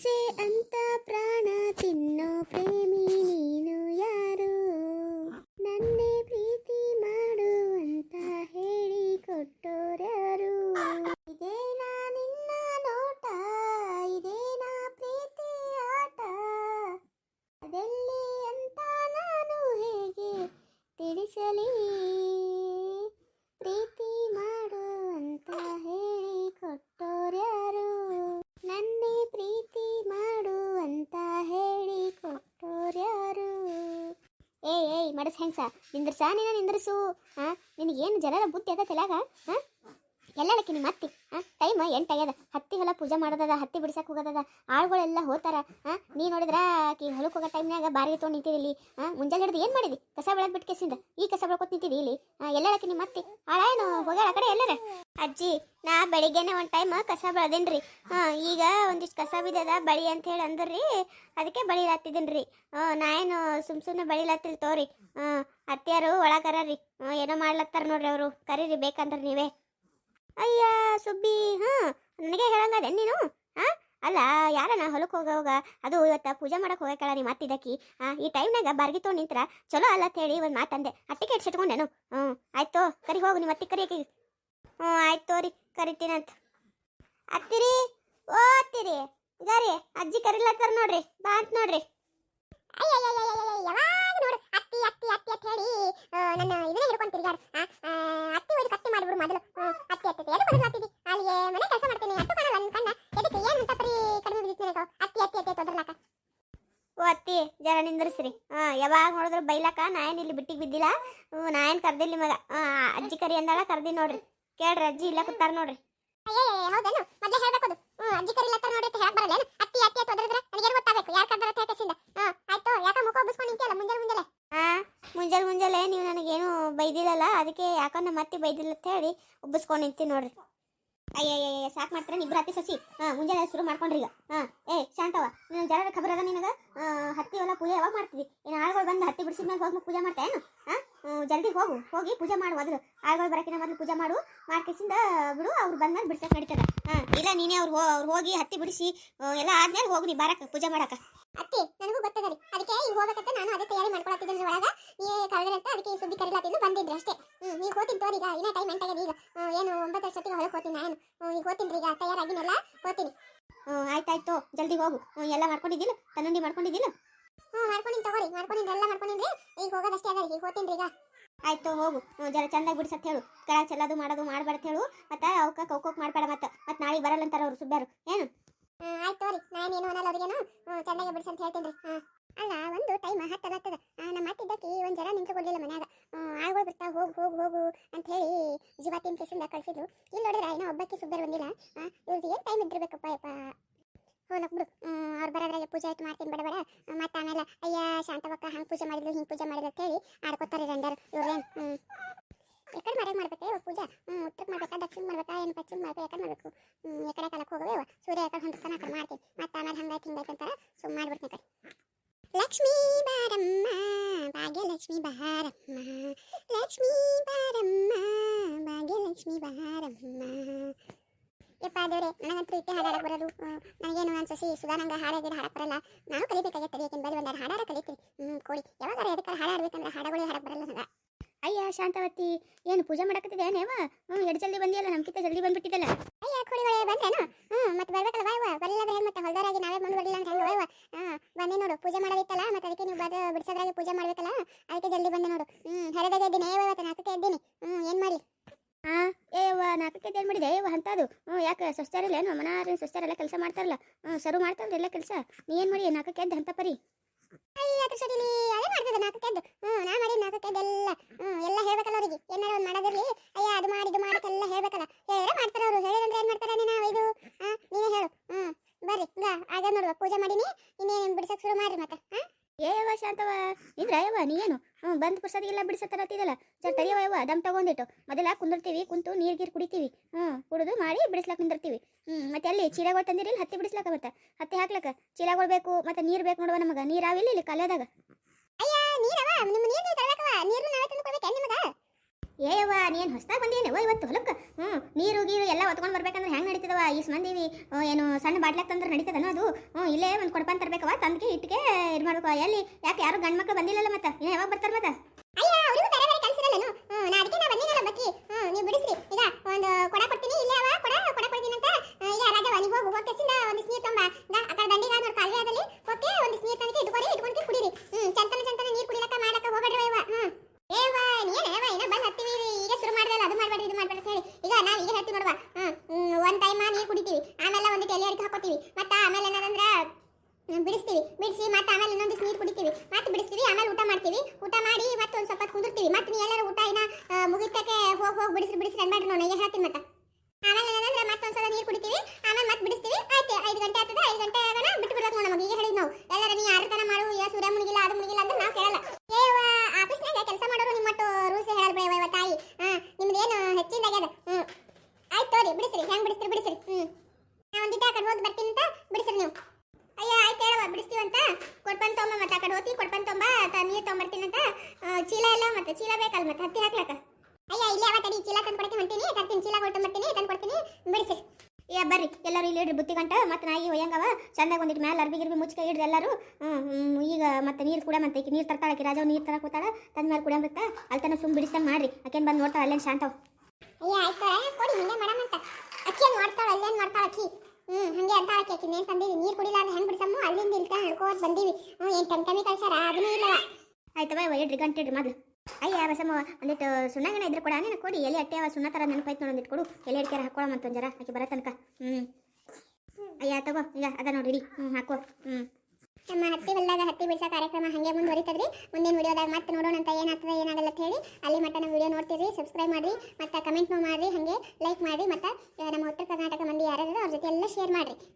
ಇಚ್ಛೆ ಅಂತ ಪ್ರಾಣ ತಿನ್ನೋ ಪ್ರೇಮಿ ನೀನು ಯಾರು ನನ್ನೇ ಪ್ರೀತಿ ಮಾಡು ಅಂತ ಹೇಳಿ ಕೊಟ್ಟೋರ್ಯಾರು ಇದೇನಾ ನಿನ್ನ ನೋಟ ಇದೇನಾ ಪ್ರೀತಿ ಆಟ ಅದೆಲ್ಲಿ ಅಂತ ನಾನು ಹೇಗೆ ತಿಳಿಸಲಿ ಪ್ರೀತಿ ಮಾಡು ಅಂತ ಹೇಳಿ ಕೊಟ್ಟೋರ್ಯಾರು ನನ್ನೇ ಪ್ರೀತಿ ಮಾಡು ಅಂತ ಹೇಳಿ ಕೊಟ್ಟೋರ್ಯಾರು ಮಡಸ್ ಹೆಂಗ್ಸ? ನಿಂದ್ರಸ ನೀನ ನಿಂದ್ರಸು ಹಾ ನಿನಗೇನು ಜನರ ಬುದ್ಧಿ ಅದ ತಲ್ಯಾಗ ಹಾ ಎಲ್ಲಳಕ್ಕೆ ನಿಮ್ಮ ಅತ್ತಿ ಹಾಂ ಟೈಮ್ ಎಂಟು ಆಗ್ಯದ. ಹತ್ತಿ ಹೊಲ ಪೂಜೆ ಮಾಡೋದದ, ಹತ್ತಿ ಬಿಡ್ಸಕ್ಕೆ ಹೋಗೋದದ, ಆಳುಗಳೆಲ್ಲ ಹೋತಾರ ಹಾಂ ನೀ ನೋಡಿದ್ರ ಆಕಿ ಹೊಲಕ್ಕೆ ಹೋಗೋ ಟೈಮ್ನಾಗ ಬಾರಿಗೆ ತೊಗೊಂಡು ನಿಂತಿರಿ ಇಲ್ಲಿ ಹಾಂ ಮುಂಜಾನೆ ಹಿಡಿದು ಏನು ಮಾಡಿದಿ? ಕಸ ಬೆಳಗ್ ಬಿಟ್ಟು ಕೆಸಿಂದ. ಈ ಕಸ ಬೆಳ್ಕೊತ ನಿಂತಿದ್ದಿ ಇಲ್ಲಿ ಎಲ್ಲ ಎಲ್ಲಳಕ್ಕೆ ನಿಮ್ಮ ಅತ್ತಿ ಆಳೇನು ಹೋಗ್ಯಾಳ ಕಡೆ ಎಲ್ಲರ? ಅಜ್ಜಿ, ನಾ ಬೆಳಿಗ್ಗೆನೆ ಒಂದು ಟೈಮ್ ಕಸ ಬೆಳೆದೇನ್ರಿ ಹಾಂ ಈಗ ಒಂದಿಷ್ಟು ಕಸ ಬಿದ್ದದ, ಬಳಿ ಅಂತ ಹೇಳಿ ಅಂದ್ರಿ, ಅದಕ್ಕೆ ಬಳಿಲಾತಿದ್ದೀನ್ರಿ ರೀ ನಾ ಏನು ಸುಮ್ ಸುಮ್ಮನೆ ಬಳಿಲಾತಿಲ್ ತೋರಿ ಹಾಂ ಅತ್ತೆಯರು ಒಳಗರ ರೀ ಏನೋ ಮಾಡ್ಲತ್ತಾರ ನೋಡ್ರಿ ಅವರು, ಕರೀರಿ ಬೇಕಂದ್ರೆ ನೀವೇ. ಅಯ್ಯ ಸುಬ್ಬಿ ಹಾಂ ನನಗೆ ಹೇಳಂಗದೆ ನೀನು? ಹಾಂ ಅಲ್ಲ, ಯಾರನ ಹೊಲಕ್ಕೆ ಹೋಗೋವಾಗ ಅದು ಇವತ್ತು ಪೂಜೆ ಮಾಡಕ್ಕೆ ಹೋಗಕ್ಕಳ ನೀ ಅತ್ತಿದ್ದಕ್ಕಿ ಹಾಂ ಈ ಟೈಮ್ನಾಗ ಬಾರ್ಗಿ ತೊಗೊಂಡು ನಿಂತ್ರ, ಚಲೋ ಅಲ್ಲ ಹೇಳಿ ಒಂದು ಮಾತಂದೆ ಆ ಟಿಕೆಟ್ ಸಿಟ್ಕೊಂಡೇನು? ಹ್ಞೂ ಆಯ್ತು, ಕರಿ ಹೋಗು ನಿಮ್ಮ ಅತ್ತಿ ಕರಿಯಕ್ಕೆ ಹ್ಞೂ ಆಯ್ತು ರೀ ಕರಿತೀನಂತ ಅತ್ತಿರಿ, ಓ ಅತ್ತಿರಿ ಇದಾರಿ ಅಜ್ಜಿ ಕರಿಲತ್ತಾರ ನೋಡ್ರಿ, ಬಾ ಅಂತ ನೋಡ್ರಿ. ಯಾವಾಗ ನೋಡು ಅತ್ತಿ ಅತ್ತಿ ಅತ್ತಿ ಅಂತ ಹೇಳಿ ನನ್ನ ಇದನ್ನ ಹಿಡ್ಕೊಂಡು ತಿರ್ಗಾಡು ಅತ್ತಿ ಹೋಗಿ ಮಾಡಿಬಿಡು ಮೊದಲು. ಅತ್ತೆ ಅತ್ತಿ ಎದು ಮೊದಲು ಅತ್ತಿದಿ ಅಲ್ಲಿಗೆ ಮನೆ ಕೆಲಸ ಮಾಡ್ತೀನಿ. ಅಟ್ಟು ಕಾಣಲ್ಲ ನನ್ನ ಕಣ್ಣ. ಎದಕ್ಕೆ ಏನು ಅಂತ ಪರಿ ಕಡಿಮೆ ಬಿದ್ದಿತ್ತು ನನಗೆ? ಅತ್ತಿ ಅತ್ತಿ ಅತ್ತಿ ತೊದರ್ಲಾಕ ಓ ಅತ್ತಿ ಜರ ನಿಂದ್ರಿಸ್ರಿ. ಹಾ ಯಾವಾಗ ನೋಡಿದ್ರು ಬೈಲಾಕ ನಾ ಏನು ಇಲ್ಲಿ ಬಿಟ್ಟಿಗೆ ಬಿದ್ದಿಲ್ಲ. ಹ್ಞೂ ನಾ ಏನು ಕರ್ದಿಲ್ಲ ನಿಮಗ. ಹಾ ಅಜ್ಜಿ ಕರಿ ಅಂದಾಳ ಕರ್ದಿ ನೋಡ್ರಿ. ಕೇಳ್ರಿ ಅಜ್ಜಿ ಇಲ್ಲ ಕೂತಾರ ನೋಡ್ರಿ. ಹೌದೇನು? ಮೊದಲೇ ಹೇಳ್ಬೇಕದು ಹ್ಞೂ ಅಜ್ಜಿ ಕರಿಲತ್ತಾರ ನೋಡ್ರಿ ಅಂತ ಹೇಳಕ್ ಬರಲ್ಲ ಅತ್ತಿ ಅತ್ತಿ ಅಂತ ಒದರಿದ್ರೆ ನನಗೇನು ಗೊತ್ತಾಗಬೇಕು ಯಾರು ಕರ್ದಾರ ಅಂತ ಹೇಳ್ಕೇಸಿಂದ ಹಾ ಆಯ್ತು ಯಾಕ ಮುಖ ಒಬ್ಬಿಸ್ಕೊಂಡು ನಿಂತಿಯಲ್ಲ ಮುಂಜಾನೆ ಮುಂಜಾನೆ ಹಾ ಮುಂಜಾನೆ ಮುಂಜಾನೆ ನೀವು ನನಗೇನು ಬೈದಿಲ್ಲಲ್ಲ ನಮ್ಮ ಅತ್ತಿ ಬೈದಿಲ್ಲ ಅಂತ ಹೇಳಿ ಉಬ್ಬಿಸ್ಕೊಂಡು ನಿಂತೀನಿ ನೋಡ್ರಿ. ಅಯ್ಯಯ್ಯ ಸಾಕು ಮಾಡ್ತಾರೆ ಇಬ್ರು ಹತ್ತಿ ಸಸಿ? ಹಾ, ಮುಂಜಾನೆ ಶುರು ಮಾಡ್ಕೊಂಡ್ರಿ ಈಗ. ಹಾಂ, ಏ ಶಾಂತವ ನೀನು ಜರ ಖಬರ್ ಅದ ನಿನಗೆ? ಹತ್ತಿ ಎಲ್ಲಾ ಪೂಜೆ ಯಾವಾಗ ಮಾಡ್ತೀವಿ ಏನು ಆಳುಗಳು ಬಂದು ಹತ್ತಿ ಬಿಡಿಸಿದ್ಮೇಲೆ ಹೋಗಿ ಪೂಜೆ ಮಾಡ್ತೇನು ಹಾಂ? ಜಲ್ದಿ ಹೋಗು. ಹೋಗಿ ಪೂಜೆ ಮಾಡು ಮೊದಲು. ಆಳ್ಗಳು ಬರೋಕಿನ ಮೊದಲು ಪೂಜೆ ಮಾಡು. ಮಾಡ್ಕೇಸಿಂದ ಬಿಡು ಅವ್ರು ಬಂದ್ಮೇಲೆ ಬಿಡ್ಸಕ್ಕೆ ನಡೀತದ. ಹಾಂ ಇಲ್ಲ ನೀನೇ ಅವ್ರು ಅವ್ರು ಹೋಗಿ ಹತ್ತಿ ಬಿಡಿಸಿ ಎಲ್ಲ ಆದ್ಮೇಲೆ ಹೋಗ್ರಿ ಬಾರಕ್ಕೆ ಪೂಜೆ ಮಾಡಕ. ಅತ್ತಿ ನನಗೂ ಗೊತ್ತದರಿ ಅದಕ್ಕೆ ಈಗ ಹೋಗಬೇಕಂತ ನಾನು ಅದೇ ತಯಾರಿ ಮಾಡ್ಕೊಳತ್ತಿದ್ದೀನಿ ಒಳಗ. ನೀ ಕರೆದ್ರಂತ ಅಂತ ಅದಕ್ಕೆ ಈ ಸುದ್ದಿ ಕರಿಲಾತಿದ್ದು ಬಂದಿದ್ರು ಅಷ್ಟೇ. ಹ್ಞೂ ನೀವು ಹೋತೀನಿ ತೋರಿ ಈಗ ಇಲ್ಲ ಟೈಮ್ ಅಂತ ಈಗ. ಏನು ಒಂಬತ್ತು ವರ್ಷಕ್ಕೆ ಹೊರಗೆ ಹೋಗ್ತೀನಿ ನಾನು ಈಗ ರೀ ಈಗ ತಯಾರಾಗಿನೆಲ್ಲ ಹೋಗ್ತೀನಿ ಆಯ್ತಾಯ್ತು ಜಲ್ದಿ ಹೋಗು. ಎಲ್ಲ ಮಾಡ್ಕೊಂಡಿದ್ದಿಲ್ಲ ತನ್ನಂಡಿ ಮಾಡ್ಕೊಂಡಿದ್ದಿಲ್ಲ ಹ್ಞೂ ಮಾಡ್ಕೊಂಡಿನಿ ತಗೋರಿ ಮಾಡ್ಕೊಂಡಿನಿ ಎಲ್ಲ ಮಾಡ್ಕೊಂಡಿನ್ರಿ ಈಗ ಹೋಗೋದಷ್ಟೇ ಅದ ಈಗ ಹೋಗ್ತೀನಿ ಈಗ. ಆಯ್ತು ಹೋಗು. ಜರ ಚಂದಾಗಿ ಬಿಡ್ಸತ್ ಹೇಳು. ಕಳ ಚೆಲ್ಲೋದು ಮಾಡೋದು ಮಾಡ್ಬೇಡ ಹೇಳು. ಮತ್ತೆ ಅವಕ್ಕ ಕೌಕೋಕ್ ಮಾಡ್ಬೇಡ ಮತ್ತೆ. ಮತ್ತೆ ನಾಳೆ ಬರಲ್ಲ ಅಂತಾರ ಅವ್ರು ಸುಬ್ಬಾರು ಏನು? ಆಯ್ತು ತೋರಿ ನಾನು ಏನು ಅನ್ನಲ್ಲ ಅವ್ರಿಗೇನು. ಚೆನ್ನಾಗಿ ಬಿಡಿಸಂತ ಅಂತ ಹೇಳ್ತೀನಿ ರೀ. ಅಲ್ಲ ಒಂದು ಟೈಮ್ ಹತ್ತದ. ಹತ್ತದ ನಮ್ಮ ಮಾತಿದ್ದಕ್ಕೆ ಒಂದು ಜರ ನಿಂತು ಕೊಡಲಿಲ್ಲ ಮನ್ಯಾಗ ಆಳ್ಗಳು ಬರ್ತಾವ ಹೋಗು ಹೋಗು ಹೋಗು ಅಂತ ಹೇಳಿ ಜೀವ ತಿನ್ ಕೇಸಿಂದ ಕಳ್ಸಿದ್ರು ಇಲ್ಲಿ ನೋಡಿದ್ರೆ ಏನೋ ಒಬ್ಬಕ್ಕೆ ಸುಬ್ಬರು ಬಂದಿಲ್ಲ. ಇವ್ರದ್ದು ಏನು ಟೈಮ್ ಇದ್ದಿರ್ಬೇಕಪ್ಪ ಯಪ್ಪ. ಹೋಲಕ್ ಬಿಡು. ಅವ್ರು ಬರೋದ್ರಾಗೆ ಪೂಜೆ ಆಯ್ತು, ಮಾಡ್ತೀನಿ, ಬೇಡ ಬೇಡ. ಮತ್ತೆ ಆಮೇಲೆ, ಅಯ್ಯ ಶಾಂತವಕ್ಕ ಹಂಗೆ ಪೂಜೆ ಮಾಡಿದ್ಲು, ಹಿಂಗೆ ಪೂಜೆ ಮಾಡಿದ್ಲು ಅಂತ ಹೇಳಿ ಆಡ್ಕೊತಾರೆ ರಂಡರು ಇವ್ರೇನು ಹ್ಞೂ. ಎಕಡೆ ಮರೆಗೆ ಮಾಡ್ಬೇಕು ಪೂಜೆ? ಹ್ಞೂ ಉತ್ತರಕ್ಕೆ ಮಾಡ್ಬೇಕಾ, ದಕ್ಷಿಣ ಮಾಡ್ಬೇಕಾ, ಏನು ಪಶ್ಚಿಮ ಮಾಡ್ಬೇಕು ಯಾಕಡೆ ಮಾಡಬೇಕು? ಹ್ಞೂ, ಎಕಡೆ ಕಾಲಕ್ಕೆ ಹೋಗವೆ ಸೂರ್ಯ ಯಾಕಡೆ ಹೊಂದಿರ್ತಾನೆ ಆ ಮಾಡ್ತೀನಿ. ಮತ್ತೆ ಆಮೇಲೆ ಹಂಗಾಯ್ತು ಹಿಂಗಾಯ್ತು ಅಂತಾರೆ ಸುಮ್ಮ ಮಾಡ್ಬಿಡ್ತೀನಿ ಕಡೆ. ಲಕ್ಷ್ಮೀ ಬಾರಮ್ಮ, ಭಾಗ್ಯಲಕ್ಷ್ಮಿ ಬಾರಮ್ಮ, ಲಕ್ಷ್ಮೀ ಬಾರಮ್ಮ, ಭಾಗ್ಯಲಕ್ಷ್ಮಿ ಬಾರಮ್ಮ. ಯಪ್ಪ ದೇವ್ರೆ ನನಗಂತೂ ಇಟ್ಟೆ ಹಾಡಾಡಕ್ಕೆ ಬರೋದು. ನನಗೇನು ನನ್ನ ಸಸಿ ಸುಧಾನಂಗ ಹಾಡ ಗಿಡ ಹಾಡಕ್ಕೆ ಬರಲ್ಲ. ನಾನು ಕಲಿಬೇಕಾಗತ್ತೆ ತಡಿಯಕ್ಕೆ ಬರೀ ಒಂದಾರು ಹಾಡಾರ ಕಲಿತೀನಿ. ಹ್ಞೂ ಕೋಳಿ. ಯಾವಾಗಾರ ಎದಕ್ಕಾರ ಹಾಡಾಡ್ಬೇಕಂದ್ರೆ ಹಾಡಗಳು ಹಾಡಕ್ಕೆ ಬರಲ್ಲ ನನಗೆ. ಅಯ್ಯ ಶಾಂತವತಿ ಏನು ಪೂಜೆ ಮಾಡಕತ್ತಿದೆ ನೇವ? ಹ್ಞೂ ಎಡ್ ಜಲ್ದಿ ಬಂದಿಯಲ್ಲ ನಮ್ಕಿಂತ ಜಲ್ದಿ ಬಂದ್ಬಿಟ್ಟಿದ್ದಲ್ಲ. ಅಯ್ಯ ಕೋಳಿಗಳೇ ಬಂದ್ರೇನು? ಹ್ಞೂ ಮತ್ತೆ ಬರ್ಬೇಕಲ್ಲ ವಾಯವ ಬರಲಿಲ್ಲ ಹೆಂಗೆ ಮತ್ತೆ ಹೊಲ್ದಾರಾಗಿ ನಾವೇ ಬಂದು ಬರಲಿಲ್ಲ ಅಂತ ಹೆಂಗೆ ವಾಯವ ಹಾಂ ಬಂದೆ ನೋಡು ಪೂಜೆ ಮಾಡೋದಿತ್ತಲ್ಲ ಮತ್ತೆ ಅದಕ್ಕೆ ನೀವು ಬದ ಬಿಡಿಸೋದ್ರಾಗಿ ಪೂಜೆ ಮಾಡ್ಬೇಕಲ್ಲ ಅದಕ್ಕೆ ಜಲ್ದಿ ಬಂದೆ ನೋಡು ಹ್ಞೂ ಹೆರದಾಗ ಇದ್ದೀನಿ ಏವ ಇವತ್ತು ನಾಲ್ಕಕ್ಕೆ ಎದ್ದೀನಿ ಹ್ಞೂ ಏನು ಮಾಡಲಿ ಹಾಂ ಏವ ನಾಲ್ಕಕ್ಕೆ ಏನು ಮಾಡಿದೆ? ಏ ಅಂತದು ಹ್ಞೂ, ಯಾಕೆ ಏನು ಮನಾರ ಎಲ್ಲ ಕೆಲಸ ಮಾಡ್ತಾರಲ್ಲ? ಹ್ಞೂ, ಸರು ಮಾಡ್ತಾರಲ್ಲ ಎಲ್ಲ ಕೆಲಸ? ನೀ ಏನು ಮಾಡಿ ನಾಲ್ಕಕ್ಕೆ ಎದ್ದು ಅಂತ ಪರಿ? ಅಯ್ಯ ಸರಿ ನೀ? ಅದೇ ಮಾಡ್ತದೆ ನಾಲ್ಕಕ್ಕೆ ಎದ್ದು. ಹ್ಞೂ, ನಾ ಮಾಡಿ ನಾಲ್ಕಕ್ಕೆ ಎಲ್ಲ. ಹ್ಞೂ, ಎಲ್ಲ ಹೇಳ್ಬೇಕಲ್ಲ ಅವರಿಗೆ. ಏನಾರ ಒಂದು ಮಾಡೋದಿರಲಿ ಅಯ್ಯ, ಅದು ಮಾಡಿ ಇದು ಮಾಡಕ್ಕೆಲ್ಲ ಹೇಳ್ಬೇಕಲ್ಲ. ಹೇಳಿದ್ರೆ ಮಾಡ್ತಾರೆ ಅವರು. ಹೇಳಿದ್ರೆ ಏನು ಮಾಡ್ತಾರೆ ನೀನು ಇದು? ಹಾಂ, ನೀನೇ ಹೇಳು. ಹ್ಞೂ, ಬರ್ರಿ ಈಗ ಆಗ ನೋಡುವ. ಪೂಜೆ ಮಾಡೀನಿ. ಇನ್ನೇನು ಬಿಡ್ಸಕ್ಕೆ ಶುರು ಮಾಡ್ರಿ ಮತ್ತೆ. ಏವ ಶಾಂತವ ಇದ್ರ ಯವ್ವ ನೀನು ಹ್ಞೂ ಬಂದು ಪುರ್ಸದಿಗೆಲ್ಲ ಬಿಡಿಸತ್ತರತ್ತಿದಲ್ಲ ಸರ್ ತಡಿಯವ ಯವ್ವ, ದಮ್ ತಗೊಂಡಿಟ್ಟು. ಮೊದಲ ಕುಂದಿರ್ತೀವಿ, ಕುಂತು ನೀರು ಗೀರು ಕುಡಿತೀವಿ. ಹ್ಞೂ ಕುಡಿದು ಮಾಡಿ ಬಿಡಿಸ್ಲಾಕ ನಿಂದಿರ್ತೀವಿ. ಹ್ಞೂ ಮತ್ತೆ ಅಲ್ಲಿ ಚೀಲಗಳು ತಂದಿರಿಲ್ಲ ಹತ್ತಿ ಬಿಡಿಸ್ಲಾಕ ಮತ್ತೆ ಹತ್ತಿ ಹಾಕ್ಲಕ್ಕ? ಚೀಲಗಳು ಬೇಕು, ಮತ್ತೆ ನೀರು ಬೇಕು ನೋಡುವ ನಮಗೆ. ನೀರು ಆವಿಲ್ಲ ಇಲ್ಲಿ ಕಲ್ಯಾದಾಗ. ಅಯ್ಯ ನೀರವ ನಿಮ್ಮ ನೀರು ನೀರು ಏಯವ್ವ ನೀನು ಹೊಸದಾಗಿ ಬಂದೇನವ ಇವತ್ತು ಹೊಲಕ್ಕೆ? ಹ್ಞೂ ನೀರು ಗೀರು ಎಲ್ಲ ಒತ್ಕೊಂಡು ಬರ್ಬೇಕಂದ್ರೆ ಹೆಂಗೆ ನಡೀತದವ ಈ ಮಂದಿವಿ ಏನು ಸಣ್ಣ ಬಾಟ್ಲಾಕ್ ತಂದ್ರೆ ನಡೀತದನೋ ಅದು? ಹ್ಞೂ ಇಲ್ಲೇ ಒಂದು ಕೊಡ್ಪನ್ ತರಬೇಕವ ತಂದ್ಕೆ ಇಟ್ಟಿಗೆ ಇದು ಮಾಡ್ಬೇಕು ಎಲ್ಲಿ? ಯಾಕೆ ಯಾರು ಗಂಡು ಮಕ್ಳು ಬಂದಿಲ್ಲಲ್ಲ ಮತ್ತೆ? ಇನ್ನು ಯಾವಾಗ ಬರ್ತಾರೆ ಮತ್ತೆ ಅಯ್ಯ ಅವರಿಗೂ ಬೇರೆ ಬೇರೆ ಕೆಲಸ ಇರಲ್ಲ ನಾ ಅದಕ್ಕೆ ನಾ ಬಂದಿನಲ್ಲ ಬಕ್ಕಿ ಹ್ಮ್ ನೀವು ಬಿಡಿಸ್ರಿ ಈಗ ಒಂದು ಕೊಡ ಕೊಡ್ತೀನಿ ಇಲ್ಲೇ ಅವ ಕೊಡ ಕೊಡ ಕೊಡ್ತೀನಿ ಅಂತ ಆ, ಈಗ ರಾಜವ ನೀವು ಹೋಗು ಹೋಗಿ ಕೆಸಿಂದ ಒಂದು ನೀರು ತೊಂಬ ದಾ ಆ ಕಡೆ ದಂಡಿಗೆ ನೋಡಿ ಕಾಲುವೆ ಆದಲ್ಲಿ ಓಕೆ ಒಂದು ನೀರು ತಂದಕ್ಕೆ ಇಟ್ಕೊಡಿ ಇಟ್ಕೊಂಡು ಕುಡೀರಿ ಹ್ಮ್ ಚಂತನ ಚಂತನ ನೀರು ಕುಡಿಲಕ್ಕ ಮಾಡಕ್ಕ ಹೋಗಡ್ರಿ ಇವ ಹ್ಮ್ ಏವ ನೀನೇವ ಇನ್ನ ಬಂದು ಹತ್ತೀವಿ ಈಗ ಶುರು ಮಾಡ್ದಲ್ಲ ಅದು ಮಾಡ್ಬೇಡಿ ಇದು ಮಾಡ್ಬೇಡಿ ಅಂತ ಹೇಳಿ ಈಗ ನಾವು ಈಗ ಹೇಳ್ತೀವಿ ನೋಡುವ ಹ್ಮ್ ಹ್ಮ್, ಒಂದ್ ಟೈಮ್ ನೀರು ಕುಡಿತೀವಿ ಆಮೇಲೆ ಒಂದು ಎಲೆ ಅಡಿಕೆ ಹಾಕೋತೀವಿ. ಮತ್ತೆ ಆಮೇಲೆ ಏನದಂದ್ರ ಬಿಡಿಸ್ತೀವಿ. ಬಿಡಿಸಿ ಮತ್ತೆ ಆಮೇಲೆ ಇನ್ನೊಂದು ನೀರು ಕುಡಿತೀವಿ. ಮತ್ತೆ ಬಿಡಿಸ್ತೀವಿ, ಆಮೇಲೆ ಊಟ ಮಾಡ್ತೀವಿ. ಊಟ ಮಾಡಿ ಮತ್ತೆ ಒಂದು ಸ್ವಲ್ಪ ಕುಂದಿರ್ತೀವಿ. ಮತ್ತೆ ನೀ ಎಲ್ಲರೂ ಊಟ ಇನ್ನ ಮುಗಿತಕ್ಕೆ ಹೋಗಿ ಹೋಗಿ ಬಿಡಿಸ್ರಿ ಬಿಡಿಸ್ರಿ ಅನ್ಬೇಡ್ರಿ ಈಗ ಹೇಳ್ತೀನಿ ಮತ್ತೆ. ಆಮೇಲೆ ಏನಂದ್ರೆ ಮತ್ತೆ ಒಂದ್ಸಲ ನೀರು ಕುಡಿತೀವಿ. ಆಮೇಲೆ ಮತ್ತೆ ಬಿಡಿಸ್ತೀವಿ. ಆಯ್ತು, ಐದು ಗಂಟೆ ಆಗ್ತದೆ ಐದು ಗಂಟೆ ಆಗೋಣ ಬಿಟ್ಟು ಬಿಡ್ಬೇಕು ನೋಡಿ ನಮಗೆ. ಈಗ ಹೇಳಿದ್ ನಾವು. ಎಲ್ಲರ ನೀ ಯಾರ ತನ ಮಾಡು ಯಾ ಸೂರ್ಯ ಮುಳುಗಿಲ್ಲ ಅದು ಮುಳುಗಿಲ್ಲ ಅಂತ ನಾವು ಕೇಳಲ್ಲ. ಏ ಆಫೀಸ್ನಾಗ ಕೆಲಸ ಮಾಡೋರು ನಿಮ್ಮಟ್ಟು ರೂಲ್ಸ್ ಹೇಳಲ್ ಬೇವ ಇವ ತಾಯಿ. ಹಾ ನಿಮ್ದೇನು ಹೆಚ್ಚಿಂದಾಗ್ಯದ? ಹ್ಞೂ ಆಯ್ತು ತೋರಿ, ಬಿಡಿಸ್ರಿ. ಹೆಂಗ್ ಬಿಡಿಸ್ರಿ ಬಿಡಿಸ್ರಿ. ಹ್ಮ್ ನಾ ಒಂದಿಟ ಆ ಕಡೆ ಹೋಗಿ ಬರ್ತೀನಿ ಅಂತ ಬಿಡಿಸ್ರಿ ನೀವು ಅಯ್ಯ ಆಯ್ತು ಹೇಳವ ಬಿಡಿಸ್ತೀವಿ ಅಂತ ಕೊಡ್ಪನ್ ತೊಂಬ ಮತ್ತೆ ಆ ಕಡೆ ಹೋಗಿ ಕೊಡ್ಪನ್ ತೊಂಬ ನೀರು ತೊಗೊಂಬರ್ತೀನಿ ಅಂತ ಚೀಲ ಎಲ್ಲ ಮತ್ತೆ, ಚೀಲ ಬೇಕಲ್ಲ ಮತ್ತೆ, ಹತ್ತಿ ಹಾಕ್ಲಕ್ಕ? ಅಯ್ಯ, ಇಲ್ಲಿ ಅವ ತಡಿ, ಚೀಲ ತಂದು ಕೊಡ್ತೀನಿ ಅಂತೀನಿ, ತರ್ತೀನಿ, ಚೀಲ ಕೊಟ್ಟು ಬರ್ತೀನಿ, ತಂದು ಕೊಡ್ತೀನಿ, ಬಿಡಿಸಿ. ಏ ಬರ್ರಿ, ಎಲ್ಲರೂ ಇಲ್ಲಿ ಇಡ್ರಿ, ಬುತ್ತಿ ಗಂಟ, ಮತ್ತೆ ನಾಯಿ ಒಯ್ಯಂಗವ ಚಂದಾಗ ಒಂದಿಟ್ಟು ಮ್ಯಾಲ ಅರ್ಬಿ ಗಿರ್ಬಿ ಮುಚ್ಕ ಇಡ್ರಿ ಎಲ್ಲರೂ ಈಗ ಮತ್ತೆ ನೀರು ಕೂಡ ಮತ್ತೆ ಈಗ ನೀರು ತರ್ತಾಳಕಿ ರಾಜವ್ ನೀರು ತರಕ್ ಕೂತಾಳ, ತಂದ ಮೇಲೆ ಕುಡಿಯಂಬತ್ತ ಅಲ್ಲಿ ತನಕ ಸುಮ್ ಬಿಡಿಸ್ದಂಗೆ ಮಾಡ್ರಿ ಅಕ್ಕೇನು ಬಂದು ನೋಡ್ತಾಳೆ, ಅಲ್ಲೇನು ಶಾಂತವ್. ಅಯ್ಯ, ಆಯ್ತು ಕೊಡಿ ಹಿಂಗೆ ಮೇಡಮ್ ಅಂತ. ಅಕ್ಕಿ ಏನು ಮಾಡ್ತಾಳೆ, ಅಲ್ಲೇನು ಮಾಡ್ತಾಳೆ ಅಕ್ಕಿ. ಹ್ಞೂ ಹಂಗೆ ಅಂತ ಆಕೆ ಏನು ತಂದೀವಿ ನೀರು ಕುಡಿಲಾರ್ದು ಹೆಂಗೆ ಬಿಡಿಸಮ್ಮ? ಅಲ್ಲಿಂದ ಇಲ್ಕ ಹೇಳ್ಕೋತ ಬಂದೀವಿ. ಹ್ಞೂ ಏನು ಟಮ್ ಟಮಿ ಕಳ್ಸಾರ ಅದನ್ನೂ ಇಲ್ಲವ. ಆಯ್ತವ, ಇವ ಇಡ್ರಿ, ಗಂಟೆ ಇಡ್ರಿ ಮೊದ್ಲು. ಅಯ್ಯ, ಬಸಮ್ಮ, ಒಂದಿಟ್ಟು ಸುಣ್ಣಗಣ ಇದ್ರೆ ಕೊಡ ನೀನು ಕೊಡಿ. ಎಲೆ ಅಟ್ಟೆ ಅವ ಸುಣ್ಣ ಥರ ನೆನಪಾಯ್ತು ನೋಡಿ ಒಂದಿಟ್ಟು ಕೊಡು. ಎಲೆ ಅಡಿಕೆ ಹಾಕೊಳ್ಳೋ ಮತ್ತೊಂದು ಜರ, ಆಕೆ ಬರ ತನಕ. ಹ್ಞೂ ಅಯ್ಯ, ತಗೋ, ಈಗ ಅದ ನೋಡಿ ಇಡಿ. ಹ್ಞೂ ಹಾಕೋ. ಹ್ಞೂ ನಮ್ಮ ಹತ್ತಿ ಹೊಲದಾಗ ಹತ್ತಿ ಬಿಡಿಸೋ ಕಾರ್ಯಕ್ರಮ ಹಾಗೆ ಮುಂದುವರಿತದ್ರಿ. ಮುಂದಿನ ವಿಡಿಯೋದಾಗ ಮತ್ತೆ ನೋಡೋಣ ಅಂತ ಏನಾಗ್ತದೆ, ಏನಾಗಲ್ಲ ಅಂತ ಹೇಳಿ ಅಲ್ಲಿ ಮಟ್ಟ ನಮ್ಮ ವಿಡಿಯೋ ನೋಡ್ತೀರಿ ಸಬ್ಸ್ಕ್ರೈಬ್ ಮಾಡಿರಿ, ಮತ್ತು ಕಮೆಂಟ್ನೂ ಮಾಡಿರಿ, ಹಾಗೆ ಲೈಕ್ ಮಾಡಿರಿ, ಮತ್ತು ನಮ್ಮ ಉತ್ತರ ಕರ್ನಾಟಕ ಮಂದಿ ಯಾರ್ಯಾರು ಅವ್ರ ಜೊತೆ ಎಲ್ಲ ಶೇರ್ ಮಾಡಿರಿ.